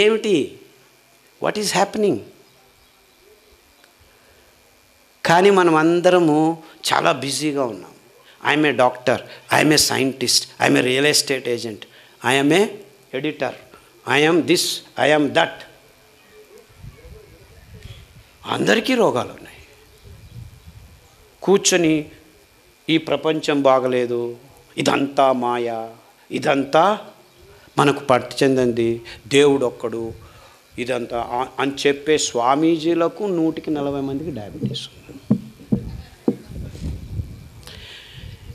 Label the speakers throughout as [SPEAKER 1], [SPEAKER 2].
[SPEAKER 1] ఏమిటి? What is happening కానీ మనం అందరము చాలా బిజీగా ఉన్నాం. I'm a doctor I'm a scientist I'm a real estate agent I'm a editor I'm this I'm that అందరికీ రోగాలు ఉన్నాయి. కూర్చొని ఈ ప్రపంచం బాగలేదు ఇదంతా మాయా ఇదంతా మనకు పట్టు చెందింది. దేవుడు ఒక్కడు ఇదంతా అని చెప్పే స్వామీజీలకు నూటికి నలభై మందికి డయాబెటీస్ ఉంది.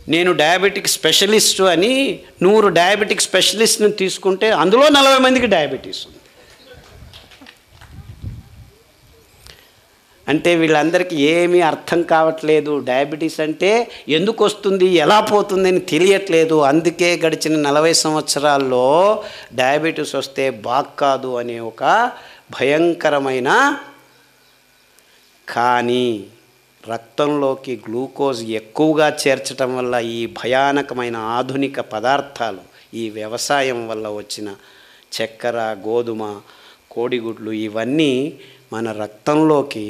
[SPEAKER 1] నేను డయాబెటిక్ స్పెషలిస్ట్ అని నూరు డయాబెటిక్ స్పెషలిస్ట్ని తీసుకుంటే అందులో నలభై మందికి డయాబెటీస్ ఉంది. అంటే వీళ్ళందరికీ ఏమీ అర్థం కావట్లేదు. డయాబెటీస్ అంటే ఎందుకు వస్తుంది ఎలా పోతుంది అని తెలియట్లేదు. అందుకే గడిచిన నలభై సంవత్సరాల్లో డయాబెటీస్ వస్తే బాక్కాదు అనే ఒక భయంకరమైన కానీ రక్తంలోకి గ్లూకోజ్ ఎక్కువగా చేర్చటం వల్ల ఈ భయానకమైన ఆధునిక పదార్థాలు ఈ వ్యవసాయం వల్ల వచ్చిన చక్కెర గోధుమ కోడిగుడ్లు ఇవన్నీ మన రక్తంలోకి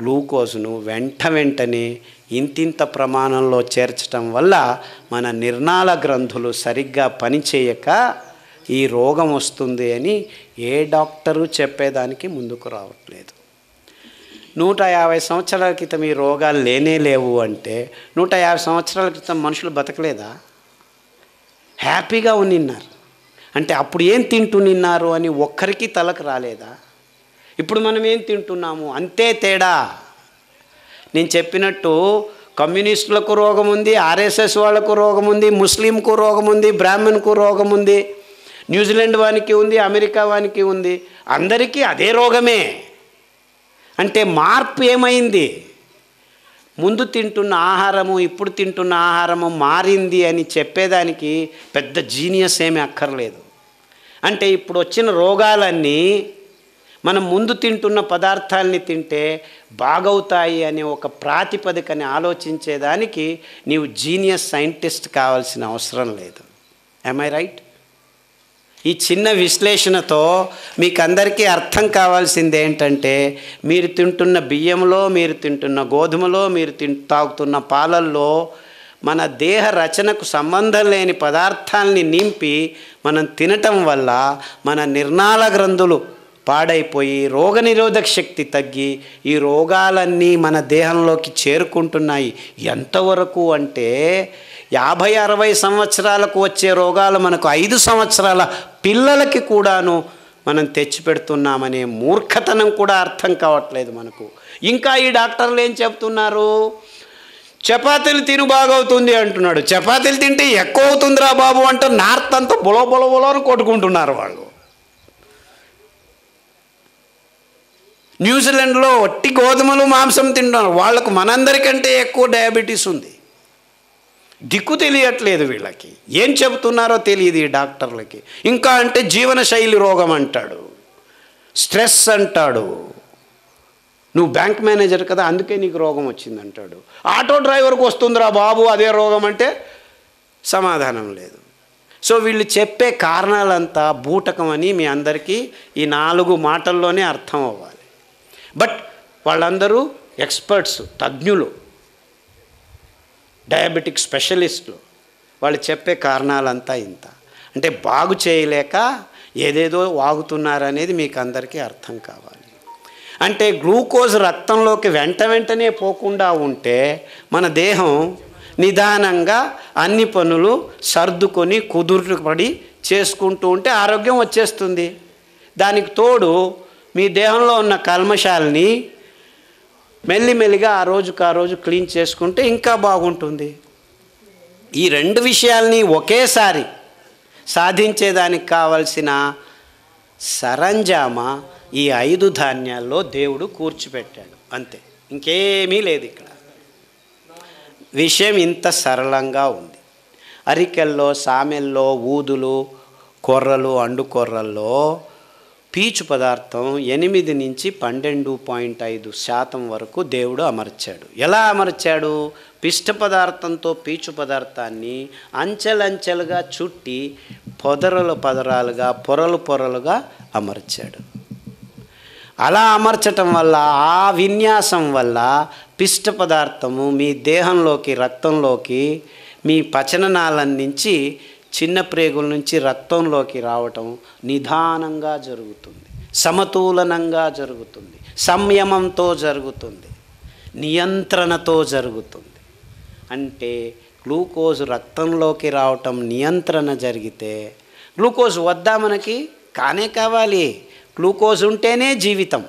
[SPEAKER 1] గ్లూకోజ్ను వెంట వెంటనే ఇంతింత ప్రమాణంలో చేర్చటం వల్ల మన నిర్ణాళ గ్రంథులు సరిగ్గా పనిచేయక ఈ రోగం వస్తుంది అని ఏ డాక్టరు చెప్పేదానికి ముందుకు రావట్లేదు. నూట యాభై సంవత్సరాల క్రితం ఈ రోగాలు లేనే లేవు అంటే నూట యాభై సంవత్సరాల క్రితం మనుషులు బతకలేదా? హ్యాపీగా ఉన్నిన్నారు అంటే అప్పుడు ఏం తింటూ నిన్నారు అని ఒక్కరికి తలకు రాలేదా? ఇప్పుడు మనం ఏం తింటున్నాము? అంతే తేడా. నేను చెప్పినట్టు కమ్యూనిస్టులకు రోగం ఉంది ఆర్ఎస్ఎస్ వాళ్ళకు రోగం ఉంది ముస్లింకు రోగం ఉంది బ్రాహ్మణ్కు రోగం ఉంది న్యూజిలాండ్ వానికి ఉంది అమెరికా వానికి ఉంది. అందరికీ అదే రోగమే. అంటే మార్పు ఏమైంది? ముందు తింటున్న ఆహారము ఇప్పుడు తింటున్న ఆహారము మారింది అని చెప్పేదానికి పెద్ద జీనియస్ ఏమీ అక్కర్లేదు. అంటే ఇప్పుడు వచ్చిన రోగాలన్నీ మనం ముందు తింటున్న పదార్థాలని తింటే బాగవుతాయి అనే ఒక ప్రాతిపదికని ఆలోచించేదానికి నీవు జీనియస్ సైంటిస్ట్ కావాల్సిన అవసరం లేదు. ఐ రైట్ ఈ చిన్న విశ్లేషణతో మీకు అందరికీ అర్థం కావాల్సింది ఏంటంటే మీరు తింటున్న బియ్యంలో మీరు తింటున్న గోధుమలో మీరు తిన్ తాగుతున్న పాలల్లో మన దేహ రచనకు సంబంధం లేని పదార్థాలని నింపి మనం తినటం వల్ల మన నిర్ణాళ గ్రంథులు పాడైపోయి రోగనిరోధక శక్తి తగ్గి ఈ రోగాలన్నీ మన దేహంలోకి చేరుకుంటున్నాయి. ఎంతవరకు అంటే యాభై అరవై సంవత్సరాలకు వచ్చే రోగాలు మనకు ఐదు సంవత్సరాల పిల్లలకి కూడాను మనం తెచ్చిపెడుతున్నామనే మూర్ఖతనం కూడా అర్థం కావట్లేదు మనకు. ఇంకా ఈ డాక్టర్లు ఏం చెప్తున్నారు? చపాతీలు తిను బాగవుతుంది అంటున్నాడు. చపాతీలు తింటే ఎక్కువ అవుతుందిరా బాబు అంటూ నార్త్ అంతా బులో బులో బులో అని కొట్టుకుంటున్నారు వాళ్ళు న్యూజిలాండ్లో ఒట్టి గోధుమలు మాంసం తింటున్నారు. వాళ్ళకు మనందరికంటే ఎక్కువ డయాబెటీస్ ఉంది. దిక్కు తెలియట్లేదు వీళ్ళకి. ఏం చెబుతున్నారో తెలియదు ఈ డాక్టర్లకి. ఇంకా అంటే జీవనశైలి రోగం అంటాడు. స్ట్రెస్ అంటాడు. నువ్వు బ్యాంక్ మేనేజర్ కదా అందుకే నీకు రోగం వచ్చింది అంటాడు. ఆటో డ్రైవర్కి వస్తుందిరా బాబు అదే రోగం అంటే సమాధానం లేదు. సో వీళ్ళు చెప్పే కారణాలంతా బూటకం అని మీ అందరికీ ఈ నాలుగు మాటల్లోనే అర్థం అవ్వాలి. బట్ వాళ్ళందరూ ఎక్స్పర్ట్స్ తజ్ఞులు డయాబెటిక్ స్పెషలిస్టులు. వాళ్ళు చెప్పే కారణాలంతా ఇంత. అంటే బాగు చేయలేక ఏదేదో వాగుతున్నారనేది మీకు అందరికీ అర్థం కావాలి. అంటే గ్లూకోజ్ రక్తంలోకి వెంట వెంటనే పోకుండా ఉంటే మన దేహం నిదానంగా అన్ని పనులు సర్దుకొని కుదురుపడి చేసుకుంటూ ఉంటే ఆరోగ్యం వచ్చేస్తుంది. దానికి తోడు మీ దేహంలో ఉన్న కల్మషాలని మెల్లిమెల్లిగా ఆ రోజుకు ఆ రోజు క్లీన్ చేసుకుంటే ఇంకా బాగుంటుంది. ఈ రెండు విషయాల్ని ఒకేసారి సాధించేదానికి కావలసిన సరంజామా ఈ ఐదు ధాన్యాల్లో దేవుడు కూర్చిపెట్టాడు. అంతే. ఇంకేమీ లేదు ఇక్కడ. విషయం ఇంత సరళంగా ఉంది. అరికెల్లో సామెల్లో ఊదులు కొర్రలు అండు కొర్రల్లో పీచు పదార్థం ఎనిమిది నుంచి పన్నెండు పాయింట్ ఐదు శాతం వరకు దేవుడు అమర్చాడు. ఎలా అమర్చాడు? పిష్ట పదార్థంతో పీచు పదార్థాన్ని అంచెలంచెలుగా చుట్టి పొదరలు పదరాలుగా పొరలు పొరలుగా అమర్చాడు. అలా అమర్చటం వల్ల ఆ విన్యాసం వల్ల పిష్ట పదార్థము మీ దేహంలోకి రక్తంలోకి మీ పచననాళం నుంచి చిన్న ప్రేగుల నుంచి రక్తంలోకి రావటం నిదానంగా జరుగుతుంది. సమతూలనంగా జరుగుతుంది. సంయమంతో జరుగుతుంది. నియంత్రణతో జరుగుతుంది. అంటే గ్లూకోజ్ రక్తంలోకి రావటం నియంత్రణ జరిగితే గ్లూకోజ్ వద్దా మనకి? కానే కావాలి. గ్లూకోజ్ ఉంటేనే జీవితం.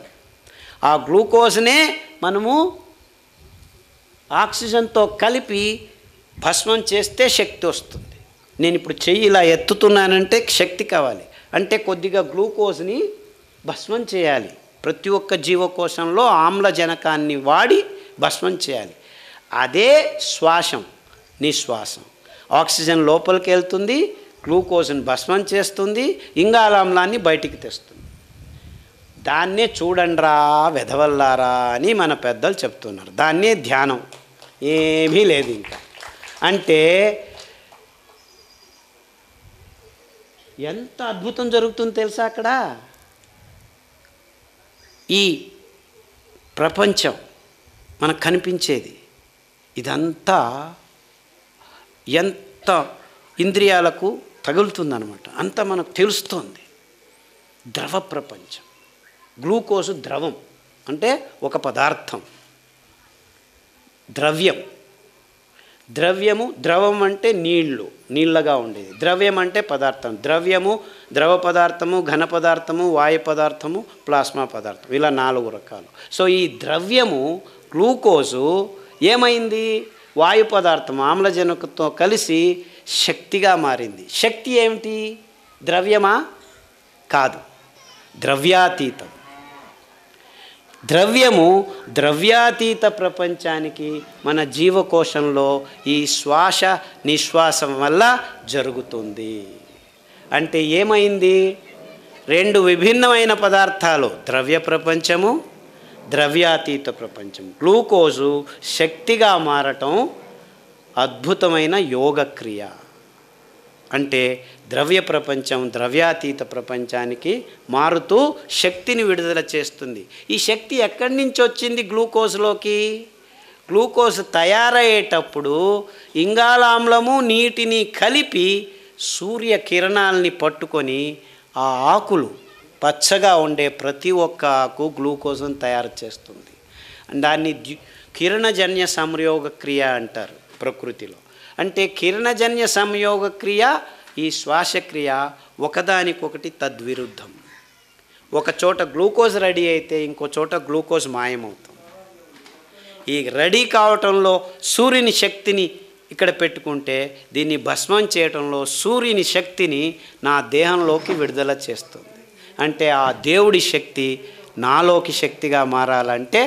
[SPEAKER 1] ఆ గ్లూకోజ్నే మనము ఆక్సిజన్తో కలిపి భస్మం చేస్తే శక్తి వస్తుంది. నేను ఇప్పుడు చెయ్యి ఇలా ఎత్తుతున్నానంటే శక్తి కావాలి. అంటే కొద్దిగా గ్లూకోజ్ని భస్మం చేయాలి. ప్రతి ఒక్క జీవకోశంలో ఆమ్లజనకాన్ని వాడి భస్మం చేయాలి. అదే శ్వాసం నిశ్వాసం. ఆక్సిజన్ లోపలికి వెళ్తుంది గ్లూకోజ్ని భస్మం చేస్తుంది ఇంగాలామ్లాన్ని బయటికి తెస్తుంది. దాన్నే చూడండిరా వెధవల్లారా అని మన పెద్దలు చెప్తున్నారు. దాన్నే ధ్యానం. ఏమీ లేదు ఇంకా. అంటే ఎంత అద్భుతం జరుగుతుందో తెలుసా అక్కడ? ఈ ప్రపంచం మనకు కనిపించేది. ఇదంతా ఎంత ఇంద్రియాలకు తగులుతుందనమాట అంత మనకు తెలుస్తోంది. ద్రవ ప్రపంచం. గ్లూకోజ్ ద్రవం. అంటే ఒక పదార్థం. ద్రవ్యం. ద్రవ్యము ద్రవం అంటే నీళ్ళు నీళ్ళగా ఉండేది. ద్రవ్యం అంటే పదార్థం. ద్రవ్యము ద్రవ పదార్థము ఘన పదార్థము వాయు పదార్థము ప్లాస్మా పదార్థం. ఇలా నాలుగు రకాలు. సో ఈ ద్రవ్యము గ్లూకోజు ఏమైంది? వాయు పదార్థం ఆమ్లజనకతో కలిసి శక్తిగా మారింది. శక్తి ఏమిటి? ద్రవ్యమా? కాదు. ద్రవ్యాతీతం. ద్రవ్యము ద్రవ్యాతీత ప్రపంచానికి మన జీవకోశంలో ఈ శ్వాస నిశ్వాసం వల్ల జరుగుతుంది. అంటే ఏమైంది? రెండు విభిన్నమైన పదార్థాలు ద్రవ్య ప్రపంచము ద్రవ్యాతీత ప్రపంచం గ్లూకోజు శక్తిగా మారటం అద్భుతమైన యోగక్రియ. అంటే ద్రవ్య ప్రపంచం ద్రవ్యాతీత ప్రపంచానికి మారుతూ శక్తిని విడుదల చేస్తుంది. ఈ శక్తి ఎక్కడి నుంచి వచ్చింది గ్లూకోజ్లోకి? గ్లూకోజ్ తయారయ్యేటప్పుడు ఇంగాలామ్లము నీటిని కలిపి సూర్య కిరణాలని పట్టుకొని ఆ ఆకులు పచ్చగా ఉండే ప్రతి ఒక్క ఆకు గ్లూకోజ్ను తయారు చేస్తుంది. దాన్ని కిరణజన్య సంయోగ క్రియ అంటారు ప్రకృతిలో. అంటే కిరణజన్య సంయోగ క్రియ ఈ శ్వాసక్రియ ఒకదానికొకటి తద్విరుద్ధం. ఒక చోట గ్లూకోజ్ రెడీ అయితే ఇంకో చోట గ్లూకోజ్ మాయమవుతుంది ఈ రెడీ కావటంలో సూర్యుని శక్తిని ఇక్కడ పెట్టుకుంటే దీన్ని భస్మం చేయటంలో సూర్యుని శక్తిని నా దేహంలోకి విడుదల చేస్తుంది. అంటే ఆ దేవుడి శక్తి నాలోకి శక్తిగా మారాలంటే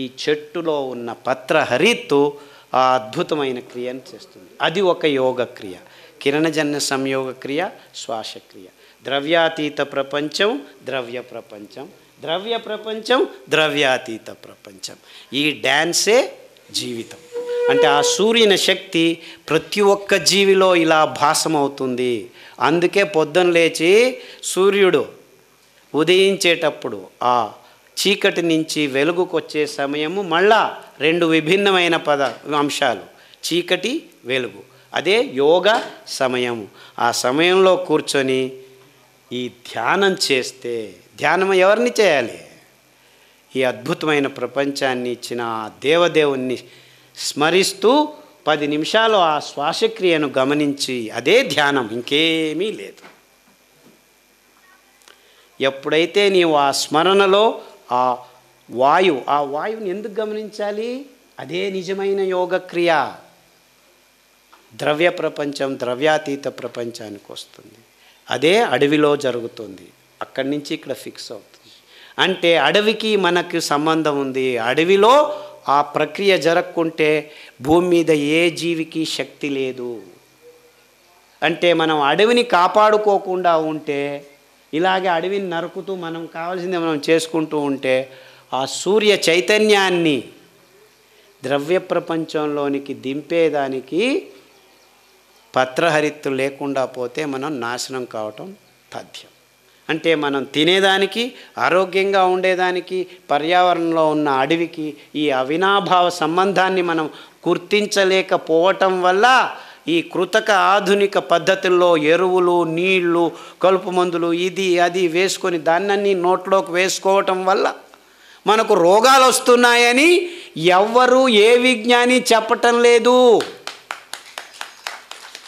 [SPEAKER 1] ఈ చెట్టులో ఉన్న పత్ర హరిత్తు ఆ అద్భుతమైన క్రియను చేస్తుంది. అది ఒక యోగ క్రియ కిరణజన్య సంయోగ క్రియ శ్వాసక్రియ. ద్రవ్యాతీత ప్రపంచం ద్రవ్య ప్రపంచం. ద్రవ్య ప్రపంచం ద్రవ్యాతీత ప్రపంచం. ఈ డ్యాన్సే జీవితం. అంటే ఆ సూర్యుని శక్తి ప్రతి ఒక్క జీవిలో ఇలా భాసమవుతుంది. అందుకే పొద్దున లేచి సూర్యుడు ఉదయించేటప్పుడు ఆ చీకటి నుంచి వెలుగుకొచ్చే సమయము మళ్ళా రెండు విభిన్నమైన పద అంశాలు. చీకటి వెలుగు. అదే యోగ సమయము ఆ సమయంలో కూర్చొని ఈ ధ్యానం చేస్తే ధ్యానం ఎవరిని చేయాలి? ఈ అద్భుతమైన ప్రపంచాన్ని ఇచ్చిన ఆ దేవదేవుణ్ణి స్మరిస్తూ పది నిమిషాలు ఆ శ్వాసక్రియను గమనించి అదే ధ్యానం ఇంకేమీ లేదు. ఎప్పుడైతే నీవు ఆ స్మరణలో ఆ వాయువు ఆ వాయువుని ఎందుకు గమనించాలి? అదే నిజమైన యోగక్రియ. ద్రవ్య ప్రపంచం ద్రవ్యాతీత ప్రపంచానికి వస్తుంది. అదే అడవిలో జరుగుతుంది. అక్కడి నుంచి ఇక్కడ ఫిక్స్ అవుతుంది. అంటే అడవికి మనకు సంబంధం ఉంది. అడవిలో ఆ ప్రక్రియ జరగకుంటే భూమి మీద ఏ జీవికి శక్తి లేదు. అంటే మనం అడవిని కాపాడుకోకుండా ఉంటే ఇలాగే అడవిని నరుకుతూ మనం కావాల్సింది మనం చేసుకుంటూ ఉంటే ఆ సూర్య చైతన్యాన్ని ద్రవ్య ప్రపంచంలోనికి దింపేదానికి పత్రహరిత్తు లేకుండా పోతే మనం నాశనం కావటం తథ్యం అంటే మనం తినేదానికి ఆరోగ్యంగా ఉండేదానికి పర్యావరణంలో ఉన్న అడవికి ఈ అవినాభావ సంబంధాన్ని మనం గుర్తించలేకపోవటం వల్ల ఈ కృతక ఆధునిక పద్ధతుల్లో ఎరువులు నీళ్ళు కలుపు మందులు ఇది అది వేసుకొని దాన్నన్నీ నోట్లోకి వేసుకోవటం వల్ల మనకు రోగాలు వస్తున్నాయని ఎవ్వరూ ఏ విజ్ఞాని చెప్పటం లేదు.